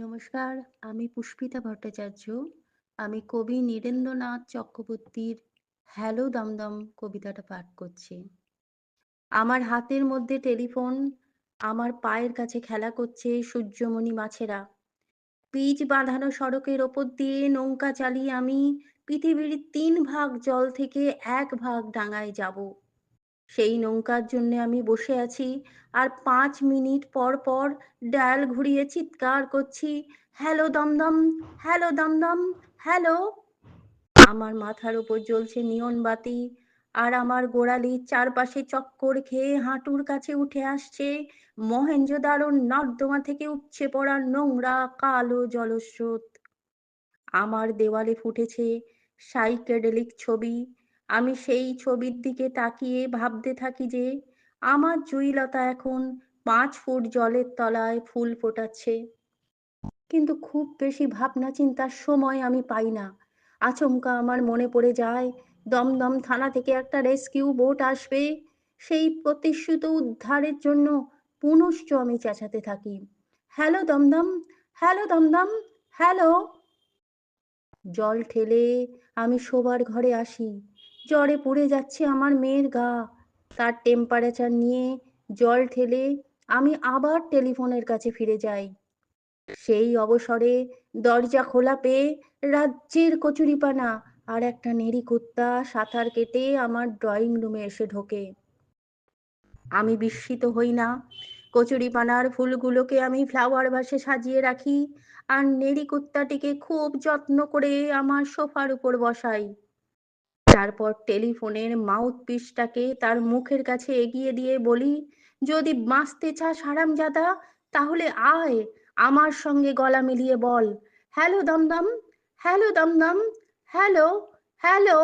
নমস্কার, আমি পুষ্পিতা ভট্টাচার্য। আমি কবি নীরেন্দ্রনাথ চক্রবর্তীর "হ্যালো দমদম" কবিতাটা পাঠ করছি। আমার হাতের মধ্যে টেলিফোন, আমার পায়ের কাছে খেলা করছে সূর্যমণি মাছেরা। পিচ বাঁধানো সড়কের ওপর দিয়ে নৌকা চালিয়ে আমি পৃথিবীর তিন ভাগ জল থেকে এক ভাগ ডাঙায় যাব। সেই নৌকার জন্যে আমি বসে আছি। আর পাঁচ মিনিট পর পর ডায়াল ঘুরিয়ে চিৎকার করছি, hello Dumdum hello Dumdum, hello. আমার মাথার ওপর জ্বলছে নিয়ন বাতি, আর আমার গোড়ালির চারপাশে চক্কর খেয়ে হাঁটুর কাছে উঠে আসছে মহেঞ্জোদারোর নর্দমা থেকে উপচে পড়া নোংরা কালো জলস্রোত। আমার দেওয়ালে ফুটেছে সাইকেডেলিক ছবি আমি সেই ছবির দিকে তাকিয়ে ভাবতে থাকি যে, আমার জুইলতা এখন পাঁচ ফুট জলের তলায় ফুল ফোটাচ্ছে। কিন্তু খুব বেশি ভাবনা চিন্তার সময় আমি পাই না। আচমকা আমার মনে পড়ে যায়, দমদম থানা থেকে একটা রেস্কিউ বোট আসবে। সেই প্রতিশ্রুত উদ্ধারের জন্য পুনশ্চ আমি চেঁচাতে থাকি। Hello Dum Dum hello Dum Dum, hello. জল ঠেলে আমি শোবার ঘরে আসি। জ্বরে পুড়ে যাচ্ছে আমার মেয়ের গা। তার টেম্পারেচার নিয়ে জল ঠেলে আমি আবার টেলিফোনের কাছে ফিরে যাই। সেই অবসরে দরজা খোলা পেয়ে রাজ্যের কচুরিপানা আর একটা নেড়ি কুত্তা সাঁতার কেটে আমার ড্রয়িং রুমে এসে ঢোকে। আমি বিস্মিত হই না। কচুরিপানার ফুলগুলোকে আমি ফ্লাওয়ার ভাসে সাজিয়ে রাখি আর নেড়ি কুত্তাটিকে খুব যত্ন করে আমার সোফার উপর বসাই। তারপর টেলিফোনের মাউথ পিসটাকে তার মুখের কাছে এগিয়ে দিয়ে বলি, যদি বাঁচতে চাস হারামজাদা, তাহলে আয়, আমার সঙ্গে গলা মিলিয়ে বল। Hello Dum Dum hello Dum Dum, hello hello.